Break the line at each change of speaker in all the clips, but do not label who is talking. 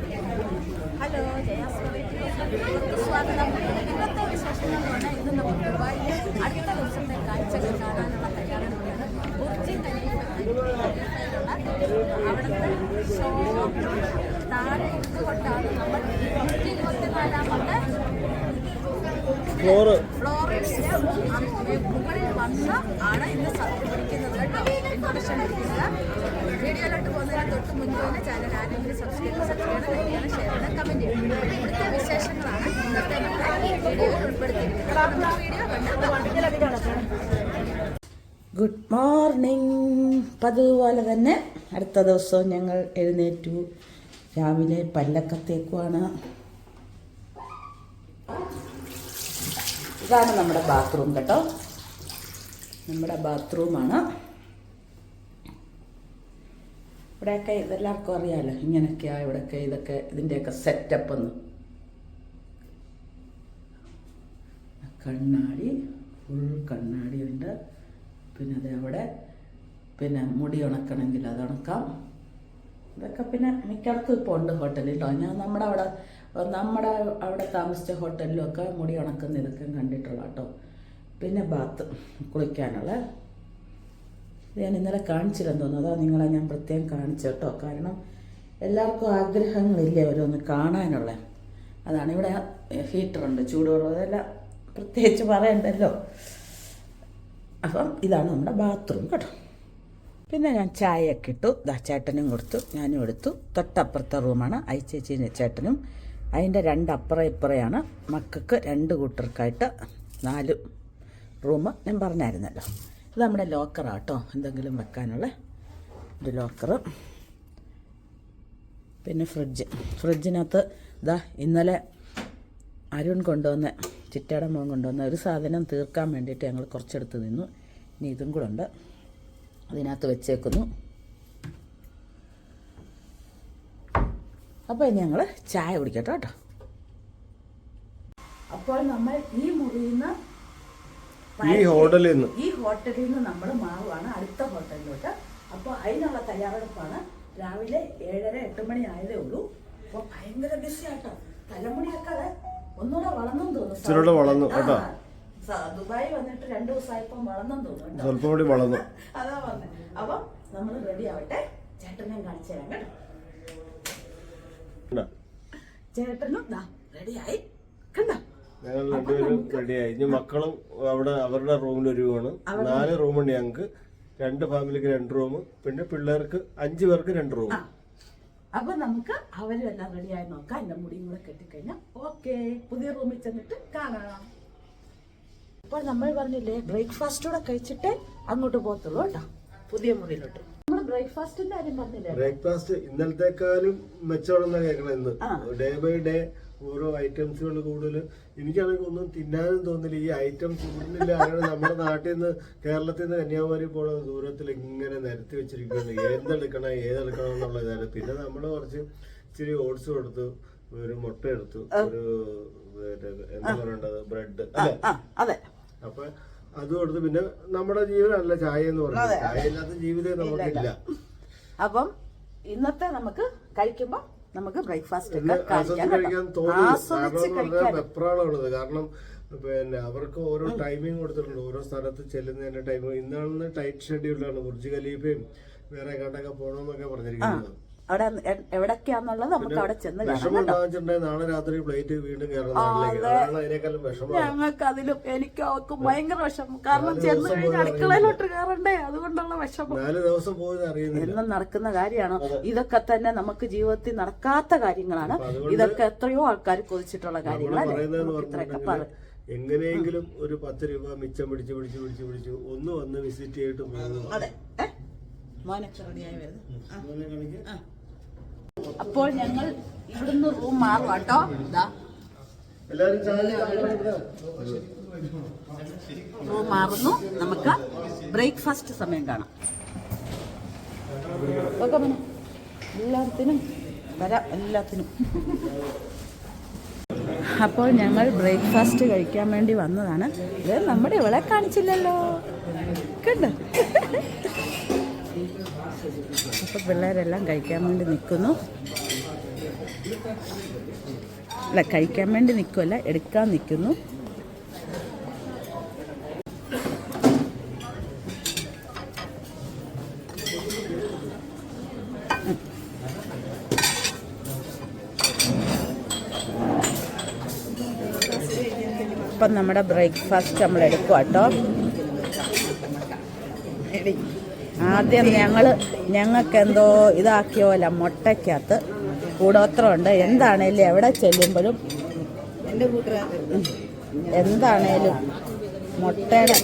Hello സ്വാഗതം. ഇന്നത്തെ വിശേഷങ്ങൾ പറഞ്ഞാൽ ഇന്ന് നമുക്ക് ദുബായിലെ അടുത്ത ദിവസത്തെ കാഴ്ചകൾ കാണാനുള്ള തയ്യാറെടുപ്പാണ് ഖലീഫയിലുള്ള അവിടുത്തെ ഷോ താഴെ ഇരുന്നുകൊണ്ടാണ് നമ്മൾ നൂറ്റി ഇരുപത്തിനാലാമത്തെ
ഫ്ലോറ്
ഫ്ലോറിന്റെ മുകളിൽ വന്ന് ആണ് ഇന്ന് സത്യം പിടിക്കുന്നത് കേട്ടോ എടുക്കുന്നത്. വീഡിയോയിലോട്ട് പോകുന്നതിന് തൊട്ട് മുൻപ് തന്നെ ചാനൽ ആരെങ്കിലും സബ്സ്ക്രൈബ് സബ്സ്ക്രൈബ് ലൈക്ക് ചെയ്യണം ഷെയർ ചെയ്യണം കമന്റ് ചെയ്യണം ഇവിടുത്തെ വിശേഷങ്ങളാണ് ഇന്നത്തെ നമ്മുടെ വീഡിയോയിൽ ഉൾപ്പെടുത്തിയിരിക്കുന്നത്.
ഗുഡ് മോർണിംഗ് പതിവുപോലെ തന്നെ അടുത്ത ദിവസവും ഞങ്ങൾ എഴുന്നേറ്റു. രാവിലെ പല്ലൊക്കെ തേക്കുവാണ് ഇതാണ് നമ്മുടെ ബാത്റൂം കേട്ടോ. നമ്മുടെ ബാത്റൂമാണ് ഇവിടെയൊക്കെ ഇതെല്ലാവർക്കും അറിയാമല്ലോ ഇങ്ങനെയൊക്കെയാണ് ഇവിടെയൊക്കെ ഇതൊക്കെ ഇതിന്റെയൊക്കെ സെറ്റപ്പ് ഒന്ന് കണ്ണാടി ഫുൾ കണ്ണാടി ഉണ്ട്. പിന്നെ അത് അവിടെ പിന്നെ മുടി ഉണക്കണമെങ്കിൽ അത് ഉണക്കാം. ഇതൊക്കെ പിന്നെ മിക്കവർക്കും ഇപ്പോൾ ഉണ്ട് ഹോട്ടലിൽ കേട്ടോ ഞാൻ നമ്മുടെ അവിടെ നമ്മുടെ അവിടെ താമസിച്ച ഹോട്ടലിലൊക്കെ മുടി ഉണക്കുന്ന ഇതൊക്കെ കണ്ടിട്ടുള്ള കേട്ടോ പിന്നെ ബാത്ത് കുളിക്കാനുള്ള ഇത് ഞാൻ ഇന്നലെ കാണിച്ചില്ലെന്ന് തോന്നുന്നു അതാ നിങ്ങളെ ഞാൻ പ്രത്യേകം കാണിച്ചു കേട്ടോ. കാരണം എല്ലാവർക്കും ആഗ്രഹങ്ങളില്ലേ ഓരോന്ന് കാണാനുള്ള. അതാണ് ഇവിടെ ഹീറ്ററുണ്ട് ചൂടുവെള്ളം അതെല്ലാം പ്രത്യേകിച്ച് പറയണ്ടല്ലോ. അപ്പം ഇതാണ് നമ്മുടെ ബാത്റൂം കേട്ടോ. പിന്നെ ഞാൻ ചായയൊക്കെ ഇട്ടു. ദാ ചേട്ടനും കൊടുത്തു ഞാനും എടുത്തു. തൊട്ടപ്പുറത്തെ റൂമാണ് ഐച്ചേച്ചീന്റെ ചേട്ടനും. അതിന്റെ രണ്ട് അപ്പുറം ഇപ്പുറയാണ്. മക്കൾക്ക് രണ്ട് കൂട്ടർക്കായിട്ട് നാല് റൂം ഞാൻ പറഞ്ഞായിരുന്നല്ലോ. ഇത് നമ്മുടെ ലോക്കറാണ് കേട്ടോ എന്തെങ്കിലും വെക്കാനുള്ള ഒരു ലോക്കർ പിന്നെ ഫ്രിഡ്ജ് ഫ്രിഡ്ജിനകത്ത് ഇതാ ഇന്നലെ അരുൺ കൊണ്ടുവന്ന ചിറ്റയുടെ മോൻ കൊണ്ടുവന്ന ഒരു സാധനം തീർക്കാൻ വേണ്ടിയിട്ട് ഞങ്ങൾ കുറച്ചെടുത്ത് നിന്നു. ഇനി ഇതും കൂടെ ഉണ്ട്. അതിനകത്ത് വെച്ചേക്കുന്നു. അപ്പോൾ ഇനി ഞങ്ങൾ ചായ കുടിക്കട്ടോ കേട്ടോ അപ്പോൾ നമ്മൾ ഈ മുറിയിൽ നിന്ന്
ഈ ഹോട്ടലിൽ നിന്ന്
ഈ ഹോട്ടലിൽ നിന്ന് നമ്മൾ മാറുവാണ് അടുത്ത ഹോട്ടലിലോട്ട്. അപ്പോൾ അതിനുള്ള തയ്യാറെടുപ്പാണ് രാവിലെ ഏഴര എട്ട് മണി ആയതേ ഉള്ളൂ. അപ്പോൾ ഭയങ്കര ബിസി ആട്ടോ. തലമുടിയാക്കാതെ ഒന്നുകൂടെ വളർന്നും തോന്നുന്നു
വളർന്നു, കേട്ടോ.
ദുബായി വന്നിട്ട് രണ്ടു ദിവസമായപ്പം വളർന്നും തോന്നുന്നു കേട്ടോ.
സ്വല്പം കൂടി വളർന്നു.
അതാ വന്നെ. അപ്പം നമ്മൾ റെഡി ആവട്ടെ. ചേട്ടനെ കാണിച്ചു തരാം കേട്ടോ? ചേട്ടനും റെഡിയായി കണ്ടോ?
ഞങ്ങൾ രണ്ടുപേരും റെഡിയായി ഇനി മക്കളും അവിടെ അവരുടെ റൂമിൽ ഒരുവാണ്. നാല് റൂമുണ്ട് ഞങ്ങൾക്ക് രണ്ട് ഫാമിലിക്ക് രണ്ട് റൂം പിന്നെ പിള്ളേർക്ക് അഞ്ചു പേർക്ക് രണ്ട് റൂം
അപ്പൊ നമുക്ക് അവരും എല്ലാം റെഡിയായി നോക്കാം. എന്റെ മുടിയും കൂടെ കെട്ടിക്കഴിഞ്ഞാൽ ഓക്കെ പുതിയ റൂമിൽ ചെന്നിട്ട് കാണാം. അപ്പോൾ നമ്മൾ പറഞ്ഞില്ലേ ബ്രേക്ക്ഫാസ്റ്റ് കൂടെ കഴിച്ചിട്ട് അങ്ങോട്ട് പോകത്തുള്ളൂ കേട്ടോ. പുതിയ മുറിയിലോട്ട്. നമ്മൾ ബ്രേക്ക്ഫാസ്റ്റിന്റെ കാര്യം പറഞ്ഞില്ലേ?
ബ്രേക്ക്ഫാസ്റ്റ് ഇന്നലത്തെക്കാളും മെച്ചമാണെന്നാണ് കേൾക്കണത് ഇന്ന്. ഡേ ബൈ ഡേ ഓരോ ഐറ്റംസുകൾ കൂടുതൽ എനിക്കാണെങ്കിൽ ഒന്നും തിന്നാനും തോന്നില്ല. ഈ ഐറ്റംസ് കൂടുതലില്ല അങ്ങനെ നമ്മുടെ നാട്ടിൽ നിന്ന് കേരളത്തിൽ നിന്ന് കന്യാകുമാരി പോണ ദൂരത്തിൽ ഇങ്ങനെ നിരത്തി വെച്ചിരിക്കുകയാണ് ഏതെടുക്കണം ഏതെടുക്കണം എന്നുള്ള ഇതാണ്. പിന്നെ നമ്മൾ കുറച്ച് ഇച്ചിരി ഓട്സ് കൊടുത്തു. ഒരു മുട്ട എടുത്തു. ഒരു എന്താ പറയണ്ടത്? ബ്രെഡ് അല്ലെ?
അതെ.
അപ്പൊ അത് കൊടുത്ത്. പിന്നെ നമ്മുടെ ജീവിതമല്ല ചായ എന്ന് പറയുന്നത് ചായ ഇല്ലാത്ത ജീവിതം നമുക്കില്ല.
അപ്പം ഇന്നത്തെ നമുക്ക് കഴിക്കുമ്പോ നമുക്ക് ബ്രേക്ക്ഫാസ്റ്റ് ഒക്കെ
കഴിക്കാൻ
ആസ്വദിച്ച്
കാരണം എന്ന്
കഴിക്കാൻ
കാരണം പിന്നെ അവർക്ക് ഓരോ ടൈമിംഗ് കൊടുത്തിട്ടുണ്ട്. ഓരോ സ്ഥലത്ത് ചെല്ലുന്നതിന്റെ ടൈം ഇന്നാണ് ടൈറ്റ് ഷെഡ്യൂളാണ് ബുർജ് ഖലീഫയും വേറെ കണ്ടൊക്കെ പോകണമെന്നൊക്കെ പറഞ്ഞിരിക്കുന്നത്.
അവിടെ എവിടൊക്കെയാന്നുള്ളത് നമുക്ക് അവിടെ ചെന്ന് കാണാം ഞങ്ങൾക്ക് അതിലും എനിക്ക് അവർക്ക് ഭയങ്കര വിഷമം. കാരണം ചെന്ന് കഴിഞ്ഞ് അടുക്കളയിലോട്ട് കയറണ്ടേ അതുകൊണ്ടുള്ള വിഷമം. എന്നും നടക്കുന്ന കാര്യമാണ്. ഇതൊക്കെ തന്നെ നമുക്ക് ജീവിതത്തിൽ നടക്കാത്ത കാര്യങ്ങളാണ്. ഇതൊക്കെ എത്രയോ ആൾക്കാർ കൊതിച്ചിട്ടുള്ള കാര്യങ്ങളാണ് ഇത്രയൊക്കെ
എങ്ങനെയെങ്കിലും ഒരു പത്ത് രൂപ മിച്ചം പിടിച്ച് പിടിച്ച് പിടിച്ച് പിടിച്ച് ഒന്ന് വന്ന് വിസിറ്റ് ചെയ്തിട്ട് പോകുന്നു?
മോനൊക്കെ റെഡിയായി വരുന്നു. അപ്പോൾ ഞങ്ങൾ ഇവിടുന്ന് റൂം മാറും കേട്ടോ. ഇതാ റൂം മാറുന്നു. നമുക്ക് ബ്രേക്ക്ഫാസ്റ്റ് സമയം കാണാം. ഓക്കെ. എല്ലാത്തിനും വരാം എല്ലാത്തിനും. അപ്പോൾ ഞങ്ങൾ ബ്രേക്ക്ഫാസ്റ്റ് കഴിക്കാൻ വേണ്ടി വന്നതാണ്. ഇത് നമ്മുടെ ഇവിടെ കാണിച്ചില്ലല്ലോ. കണ്ടോ? അപ്പോൾ പിള്ളേരെല്ലാം കഴിക്കാൻ വേണ്ടി നിൽക്കുന്നു. അല്ല കഴിക്കാൻ വേണ്ടി നിൽക്കുമല്ല എടുക്കാൻ നിൽക്കുന്നു. ഇപ്പം നമ്മുടെ ബ്രേക്ക്ഫാസ്റ്റ് നമ്മൾ എടുക്കുക കേട്ടോ ആദ്യം ഞങ്ങൾ ഞങ്ങൾക്ക് എന്തോ ഇതാക്കിയ പോലെ മുട്ടയ്ക്കകത്ത് കൂടോത്രമുണ്ട്. എന്താണേലും എവിടെ ചെല്ലുമ്പോഴും. എന്താണേലും മുട്ടയുടെ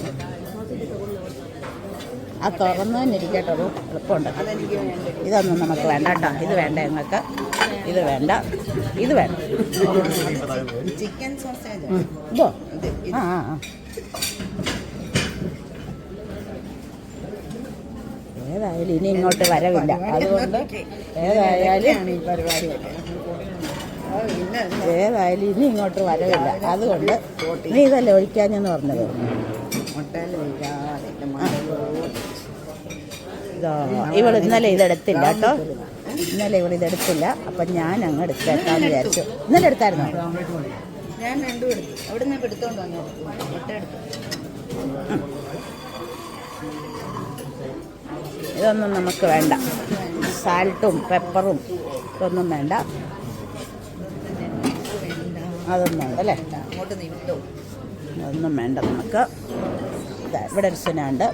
ആ തുറന്നു തന്നെ ഇരിക്കട്ടെ ഒരു എളുപ്പമുണ്ട്. ഇതൊന്നും നമുക്ക് വേണ്ട കേട്ടോ. ഇത് വേണ്ട ഞങ്ങൾക്ക്. ഇത് വേണ്ട. ഇത് വേണ്ട.
ചിക്കൻ സോസേജ്
ഇതോ? ആ ആ ആ. ഏതായാലും ഇനി ഇങ്ങോട്ട് വരവില്ല. അതുകൊണ്ട് ഏതായാലും ഏതായാലും ഇനി ഇങ്ങോട്ട് വരവില്ല. അതുകൊണ്ട് നീ ഇതല്ലേ ഒഴിക്കാഞ്ഞെന്ന് പറഞ്ഞത്? ഇവൾ ഇന്നലെ ഇതെടുത്തില്ല കേട്ടോ. ഇന്നലെ ഇവൾ ഇതെടുത്തില്ല. അപ്പം ഞാൻ അങ്ങ് എടുത്തേക്കാന്ന് വിചാരിച്ചു. ഇന്നലെ എടുത്തായിരുന്നോ?
ഞാൻ രണ്ടും എടുത്തു. അവിടെ നിന്ന് എടുത്തോണ്ട് വന്നു മുട്ട
ഇതൊന്നും നമുക്ക് വേണ്ട. സാൾട്ടും പെപ്പറും ഇതൊന്നും വേണ്ട. അതൊന്നും വേണ്ട അല്ലേ? അതൊന്നും വേണ്ട നമുക്ക്. ഇവിടെ ഒരു സുനുണ്ട്.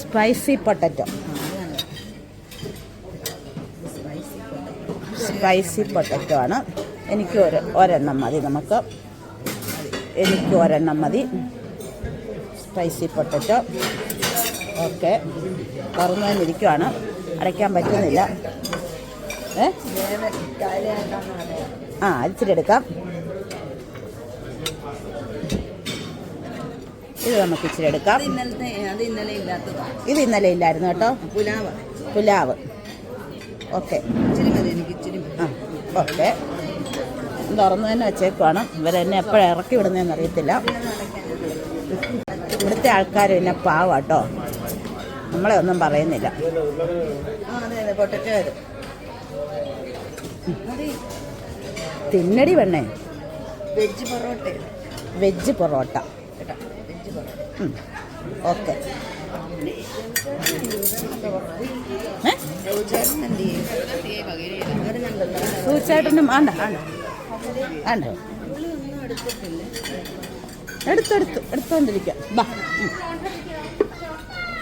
Spicy potato.
സ്പൈസി
പൊട്ടറ്റോ ആണ്. എനിക്ക് ഒരു ഒരെണ്ണം മതി നമുക്ക്. എനിക്ക് ഒരെണ്ണം മതി. Spicy potato. ഓക്കെ തുറന്നു തന്നിരിക്കുവാണ് അടയ്ക്കാൻ പറ്റുന്നില്ല. ഏ? ആ അരിച്ചിട്ട് എടുക്കാം. ഇത് നമുക്ക് ഇച്ചിരി എടുക്കാം. ഇത് ഇന്നലെ ഇല്ലായിരുന്നു കേട്ടോ.
പുലാവ്.
പുലാവ്. ഓക്കെ. ആ ഓക്കെ. തുറന്നു തന്നെ വെച്ചേക്കുവാണ്. ഇവരെന്നെ എപ്പോഴും ഇറക്കി വിടുന്നതെന്ന് അറിയത്തില്ല. ഇവിടുത്തെ ആൾക്കാർ പിന്നെ പാവാട്ടോ നമ്മളെ ഒന്നും പറയുന്നില്ല. തിന്നടി വെണ്ണേ
veg parotta.
Veg parotta. Okay. ഏ?
ആണ്ട എടുത്തിട്ടില്ല
എടുത്തെടുത്ത് എടുത്തോണ്ടിരിക്കാം. ബാ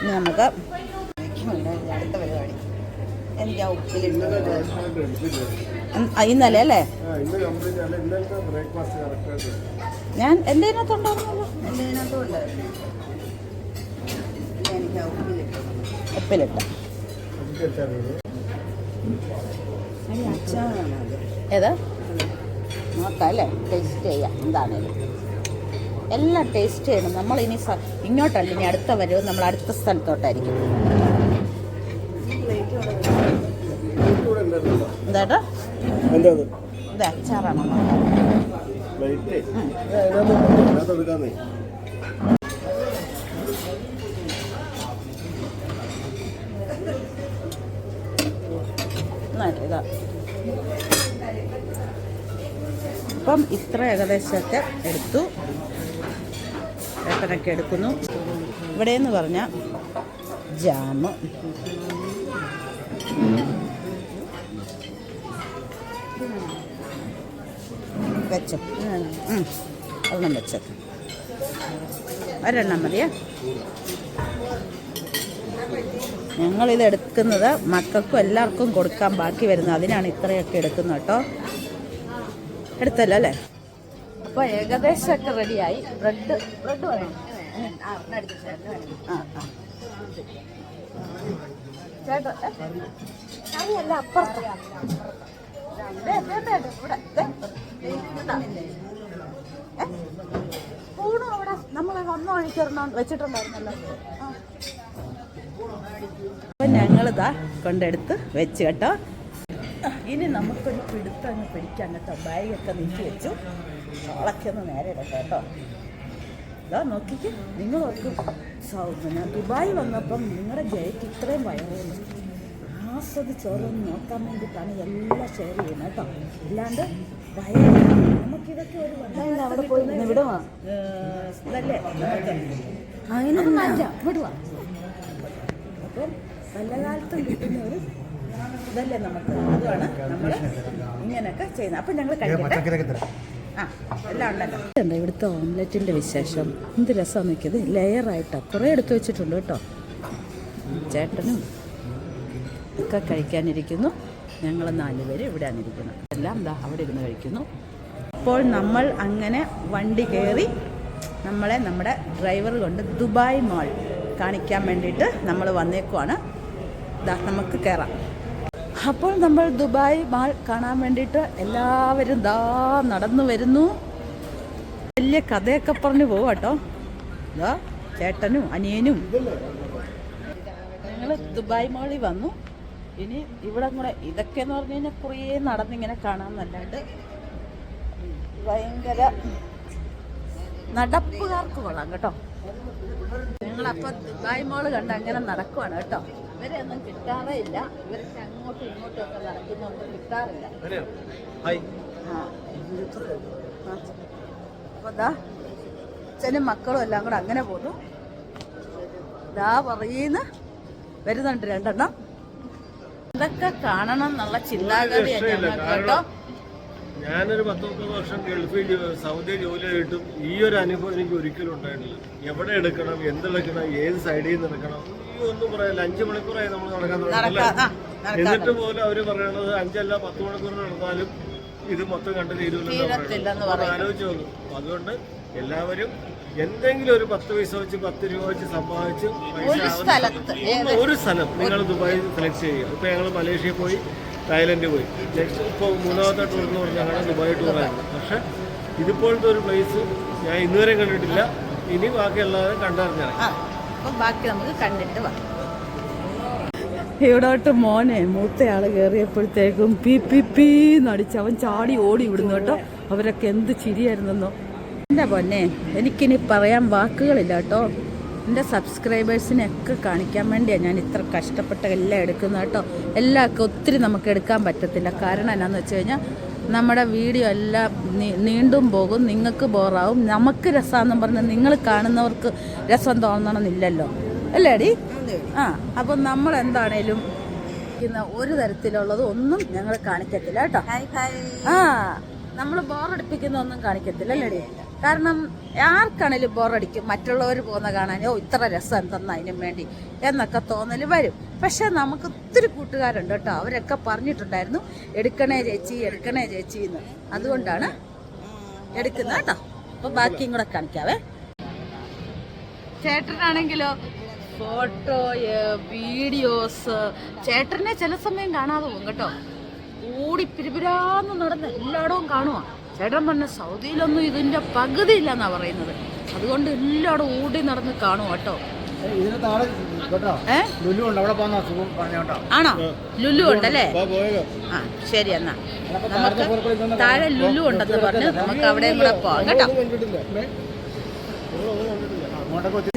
നമുക്ക്
അടുത്ത പരിപാടി. എനിക്ക് ആ ഉപ്പിലിട്ട്
ഇന്നലെ അല്ലേ. ഞാൻ
എന്റെ ഇതിനകത്തും ഉണ്ടായിരുന്നു. എനിക്ക് ആ ഉപ്പിലിട്ട്.
ഏത്? നോക്കാം അല്ലേ? ടേസ്റ്റ് ചെയ്യാം. എന്താണേലും. എല്ലാം ടേസ്റ്റ് ചെയ്യണം നമ്മൾ ഇനി ഇങ്ങോട്ടല്ല ഇനി അടുത്ത വരവ് നമ്മൾ അടുത്ത സ്ഥലത്തോട്ടായിരിക്കും. എന്താട്ടോ ഇത് അച്ചാറാണ്? ഇതാ. അപ്പം ഇത്ര ഏകദേശമൊക്കെ എടുത്തു. ഏട്ടനൊക്കെ എടുക്കുന്നു. ഇവിടെ എന്ന് പറഞ്ഞാൽ ജാമ്. വെച്ചോ. ഉം. ഒരെണ്ണം വെച്ചത് ഒരെണ്ണം മതിയേ. ഞങ്ങളിത് എടുക്കുന്നത് മക്കൾക്കും എല്ലാവർക്കും കൊടുക്കാൻ ബാക്കി വരുന്നത്. അതിനാണ് ഇത്രയൊക്കെ എടുക്കുന്നത് കേട്ടോ. എടുത്തല്ലോ അല്ലേ? അപ്പോൾ ഏകദേശമൊക്കെ റെഡിയായി. ബ്രെഡ് ബ്രെഡ് വേണം?
ആ
ചേട്ടാ അപ്പുറത്ത്? സ്പൂണും അവിടെ. നമ്മൾ വന്ന വഴിക്കൊരെണ്ണം വെച്ചിട്ടുണ്ടായിരുന്നല്ലോ. അപ്പൊ ഞങ്ങളിതാ കൊണ്ടെടുത്ത് വെച്ച് കേട്ടോ. ഇനി നമുക്കൊരു പിടുത്തങ്ങ് പിടിക്കാൻ കേട്ടോ. ബാഗൊക്കെ നീക്കി വെച്ചു. ചോളൊക്കെ ഒന്ന് നേരെ ഇടാം കേട്ടോ. ഇതാ നോക്കിക്ക് നിങ്ങൾ ഓർക്കും ഞാൻ ദുബായ് വന്നപ്പം നിങ്ങളുടെ ജയറ്റ് ഇത്രയും വയറുന്നു ആ
നോക്കാൻ വേണ്ടിയിട്ടാണ് എല്ലാം ഷെയർ ചെയ്യുന്നത് കേട്ടോ. ഇല്ലാണ്ട് ഭയം നമുക്കിതൊക്കെ ഒരു അവിടെ പോയി ഇവിടെ അല്ല വിടുവാ. അപ്പം നല്ല കാലത്തും കിട്ടുന്ന ഒരു ഇതല്ലേ നമുക്ക്. അതുമാണ് നമ്മൾ ഇങ്ങനെയൊക്കെ ചെയ്യുന്നത്. അപ്പം ഞങ്ങൾ കഴിക്കട്ടെ ആ എല്ലാം ഉണ്ടല്ലോ. ഇവിടുത്തെ ഓംലെറ്റിന്റെ വിശേഷം? എന്ത് രസമാണ് നിൽക്കുന്നത് ലെയറായിട്ടാണ് കുറേ എടുത്തു വെച്ചിട്ടുണ്ട് കേട്ടോ. ചേട്ടനും ഒക്കെ കഴിക്കാനിരിക്കുന്നു. ഞങ്ങൾ നാലുപേര് ഇവിടെയാണ് ഇരിക്കുന്നത്. എല്ലാം ദാ അവിടെ ഇരുന്ന് കഴിക്കുന്നു. അപ്പോൾ നമ്മൾ അങ്ങനെ വണ്ടി കയറി നമ്മളെ നമ്മുടെ ഡ്രൈവർ കൊണ്ട് ദുബായ് മാൾ കാണിക്കാൻ വേണ്ടിയിട്ട് നമ്മൾ വന്നേക്കുവാണ്. നമുക്ക് കയറാം അപ്പോൾ നമ്മൾ ദുബായ് മാൾ കാണാൻ വേണ്ടിയിട്ട് എല്ലാവരും ദാ നടന്നു വരുന്നു. വലിയ കഥയൊക്കെ പറഞ്ഞു പോവും കേട്ടോ. ദാ ചേട്ടനും അനിയനും. ഞങ്ങൾ ദുബായ് മാളിൽ വന്നു. ഇനി ഇവിടെ കൂടെ ഇതൊക്കെ എന്ന് പറഞ്ഞു കഴിഞ്ഞാൽ കുറേ നടന്നിങ്ങനെ കാണാമെന്നല്ലാണ്ട് ഭയങ്കര നടപ്പുകാർക്ക് കൊള്ളാം കേട്ടോ. ഞങ്ങളപ്പോൾ ദുബായ് മോൾ കണ്ട് അങ്ങനെ നടക്കുവാണ് കേട്ടോ. ഇവരെ ഒന്നും കിട്ടാറേ ഇല്ല. ഇവർക്ക് അങ്ങോട്ടും ഇങ്ങോട്ടും ഒക്കെ നടക്കുന്നൊന്നും കിട്ടാറില്ല. അപ്പൊ ദാ അച്ഛനും മക്കളും എല്ലാം കൂടെ അങ്ങനെ പോന്നു. ദാ പറയുന്ന വരുന്നുണ്ട് രണ്ടെണ്ണം. ഇതൊക്കെ കാണണം എന്നുള്ള ചിന്താഗതിയാണ് ഞങ്ങൾക്ക് കേട്ടോ
ഞാനൊരു പത്ത് മുപ്പത് വർഷം ഗൾഫിൽ സൗദി ജോലി ആയിട്ടും ഈ ഒരു അനുഭവം എനിക്ക് ഒരിക്കലും ഉണ്ടായിട്ടില്ല. എവിടെ എടുക്കണം എന്തെടുക്കണം ഏത് സൈഡിൽ നിന്ന് എടുക്കണം ഈ ഒന്നും പറയല്ല അഞ്ച് മണിക്കൂറായി നമ്മൾ നടക്കാൻ
ആ,
എന്നിട്ട് പോലും അവർ പറയണത് അഞ്ചല്ല പത്ത് മണിക്കൂർ നടന്നാലും ഇത് മൊത്തം കണ്ട്
തീരത്തില്ലെന്ന്
തീരുമല്ലോ ആലോചിച്ച് നോക്കും. അതുകൊണ്ട് എല്ലാവരും എന്തെങ്കിലും ഒരു പത്ത് പൈസ വെച്ച് പത്ത് രൂപ വെച്ച് സമ്പാദിച്ച്
ഒരു
സ്ഥലം നിങ്ങൾ ദുബായി സെലക്ട് ചെയ്യുക. ഇപ്പൊ ഞങ്ങൾ മലേഷ്യയിൽ പോയി തായ്ലൻഡ് പോയി. നെക്സ്റ്റ് ഇപ്പോൾ മൂന്നാമത്തെ ടൂർ എന്ന് പറഞ്ഞാൽ ഞങ്ങളുടെ ദുബായ് ടൂറായിരുന്നു പക്ഷെ ഇതുപോലത്തെ ഒരു പ്ലേസ് ഞാൻ ഇന്നുവരെ കണ്ടിട്ടില്ല. ഇനി ബാക്കി എല്ലാവരും കണ്ടറിഞ്ഞാണ്
അപ്പം ബാക്കി നമുക്ക് കണ്ടിട്ട് വരാം
ഇവിടോട്ട് മോനെ? മൂത്തയാൾ കയറിയപ്പോഴത്തേക്കും പി പി പി എന്നടിച്ച് അവൻ ചാടി ഓടി ഇവിടുന്ന് കേട്ടോ. അവരൊക്കെ എന്ത് ചിരിയായിരുന്നെന്നോ. എന്റെ പൊന്നെ? എനിക്കിനി പറയാൻ വാക്കുകളില്ല കേട്ടോ. എന്റെ സബ്സ്ക്രൈബേഴ്സിനെയൊക്കെ കാണിക്കാൻ വേണ്ടിയാണ് ഞാൻ ഇത്ര കഷ്ടപ്പെട്ട എല്ലാം എടുക്കുന്നത് കേട്ടോ. എല്ലാമൊക്കെ ഒത്തിരി നമുക്ക് എടുക്കാൻ പറ്റത്തില്ല. കാരണം എന്നാന്ന് വെച്ച് കഴിഞ്ഞാൽ നമ്മുടെ വീഡിയോ എല്ലാം നീണ്ടും പോകും നിങ്ങൾക്ക് ബോറാവും. നമുക്ക് രസമാണെന്നും പറഞ്ഞ് നിങ്ങൾ കാണുന്നവർക്ക് രസം തോന്നണമെന്നില്ലല്ലോ. അല്ലേടി? ആ അപ്പം നമ്മൾ എന്താണേലും ഒരു തരത്തിലുള്ളത് ഒന്നും ഞങ്ങൾ കാണിക്കത്തില്ല കേട്ടോ. ആ നമ്മൾ ബോറടിപ്പിക്കുന്ന ഒന്നും കാണിക്കത്തില്ല അല്ലേ? കാരണം ആർക്കാണേലും ബോറടിക്കും മറ്റുള്ളവർ പോകുന്ന കാണാനോ ഇത്ര രസം എന്തെന്ന് അതിനും വേണ്ടി? എന്നൊക്കെ തോന്നൽ വരും. പക്ഷെ നമുക്ക് ഒത്തിരി കൂട്ടുകാരുണ്ട് കേട്ടോ. അവരൊക്കെ പറഞ്ഞിട്ടുണ്ടായിരുന്നു എടുക്കണേ ചേച്ചി എടുക്കണേ ചേച്ചി എന്ന്. അതുകൊണ്ടാണ് എടുക്കുന്നത് കേട്ടോ. അപ്പൊ ബാക്കിയും കൂടെ കാണിക്കാവേ. ചേട്ടനാണെങ്കിലോ ഫോട്ടോയ് വീഡിയോസ് ചേട്ടനെ ചില സമയം കാണാതെ പോകും കേട്ടോ. ഓടി പിരിപിരാന്ന് നടന്ന് എല്ലായിടവും കാണുക ചേട്ടൻ പറഞ്ഞ സൗദിയിലൊന്നും ഇതിന്റെ പകുതി ഇല്ലെന്നാ പറയുന്നത്. അതുകൊണ്ട് എല്ലായിടവും ഓടി നടന്ന് കാണുക കേട്ടോ.
അവിടെ
ആണോ? ലുലു ഉണ്ടല്ലേ? ആ ശരി എന്നാ. നമുക്ക് താഴെ ലുലു ഉണ്ടെന്ന് പറഞ്ഞ് നമുക്ക് അവിടെയും കൂടെ പോവാം കേട്ടോ.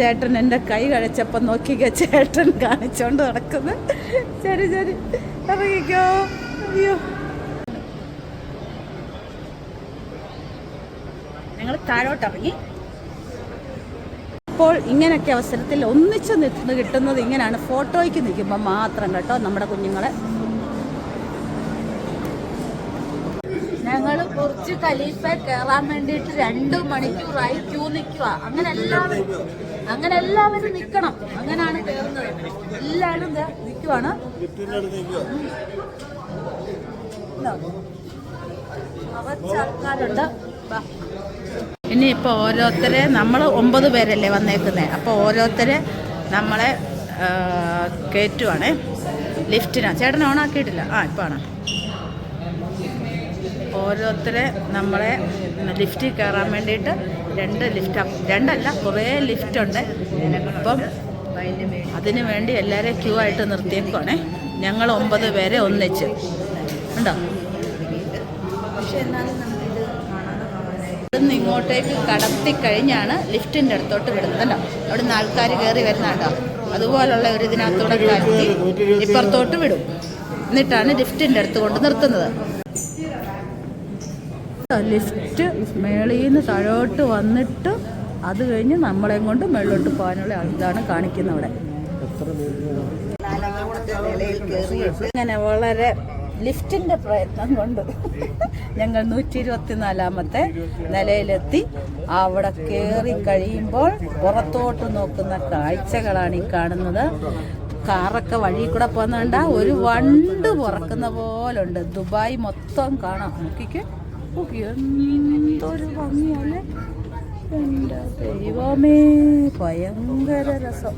ചേട്ടൻ എന്റെ കൈ കഴിച്ചപ്പോൾ നോക്കിക്ക ചേട്ടൻ കാണിച്ചോണ്ട് നടക്കുന്നു. ശരി ശരി. ഇറങ്ങിക്കോ. അയ്യോ ഞങ്ങൾ താഴോട്ട് ഇറങ്ങി. അപ്പോൾ ഇങ്ങനെയൊക്കെ അവസരത്തിൽ ഒന്നിച്ച് നിന്ന് കിട്ടുന്നത് ഇങ്ങനെയാണ്. ഫോട്ടോയ്ക്ക് നിൽക്കുമ്പോൾ മാത്രം കേട്ടോ നമ്മുടെ കുഞ്ഞുങ്ങളെ. ഞങ്ങൾ കുറച്ച് കലീഫ കയറാൻ വേണ്ടിയിട്ട് രണ്ടു മണിക്കൂറായി ക്യൂ നിൽക്കുക അങ്ങനെ എല്ലാവരും അങ്ങനെ എല്ലാവരും നിൽക്കണം അങ്ങനെയാണ് കയറുന്നത് എല്ലാവരും നിൽക്കുവാണ്
ലിഫ്റ്റിന്റെ അടുത്ത് നിൽക്കുക
ആൾക്കാരുണ്ട്. ഇനിയിപ്പോൾ ഓരോരുത്തരെ നമ്മൾ ഒമ്പത് പേരല്ലേ വന്നേക്കുന്നത് അപ്പോൾ ഓരോരുത്തരെ നമ്മളെ കയറ്റുവാണേ ലിഫ്റ്റിനാ. ചേട്ടൻ ഓണാക്കിയിട്ടില്ല. ആ ഇപ്പോൾ ആണ്. ഓരോരുത്തരെ നമ്മളെ ലിഫ്റ്റിൽ കയറാൻ വേണ്ടിയിട്ട് രണ്ട് ലിഫ്റ്റ് രണ്ടല്ല കുറേ ലിഫ്റ്റ് ഉണ്ട്. അപ്പം അതിന് വേണ്ടി. എല്ലാവരെയും ക്യൂ ആയിട്ട് നിർത്തിയേക്കുവാണേ. ഞങ്ങൾ ഒമ്പത് പേരെ ഒന്നിച്ച്. ഉണ്ടോ? ഇവിടുന്ന് ഇങ്ങോട്ടേക്ക് കടത്തി കഴിഞ്ഞാണ് ലിഫ്റ്റിന്റെ അടുത്തോട്ട് വിടുന്നുണ്ടോ അവിടുന്ന് ആൾക്കാർ കയറി വരുന്ന കേട്ടോ അതുപോലുള്ള ഒരു ഇതിനകത്തൂടെ കടത്തി ഇപ്പുറത്തോട്ട് വിടും. എന്നിട്ടാണ് ലിഫ്റ്റിന്റെ അടുത്ത് കൊണ്ട് നിർത്തുന്നത്. ലിഫ്റ്റ് മേളിൽ നിന്ന് താഴോട്ട് വന്നിട്ട് അത് കഴിഞ്ഞ് നമ്മളെയും കൊണ്ട് മേളിലോട്ട് പോകാനുള്ള ഇതാണ് കാണിക്കുന്നത് അവിടെ. അങ്ങനെ വളരെ ലിഫ്റ്റിന്റെ പ്രയത്നം കൊണ്ട് ഞങ്ങൾ നൂറ്റി ഇരുപത്തിനാലാമത്തെ നിലയിലെത്തി. അവിടെ കയറി കഴിയുമ്പോൾ പുറത്തോട്ട് നോക്കുന്ന കാഴ്ചകളാണ് ഈ കാണുന്നത്. കാറൊക്കെ വഴി കൂടെ പോകുന്നുണ്ട ഒരു വണ്ട് പുറക്കുന്ന പോലെ ഉണ്ട് ദുബായ് മൊത്തം കാണാം. നോക്കിക്ക്. നോക്കി എന്തൊരു ഭംഗിയല്ലേ എന്റെ ദൈവമേ ഭയങ്കര രസം.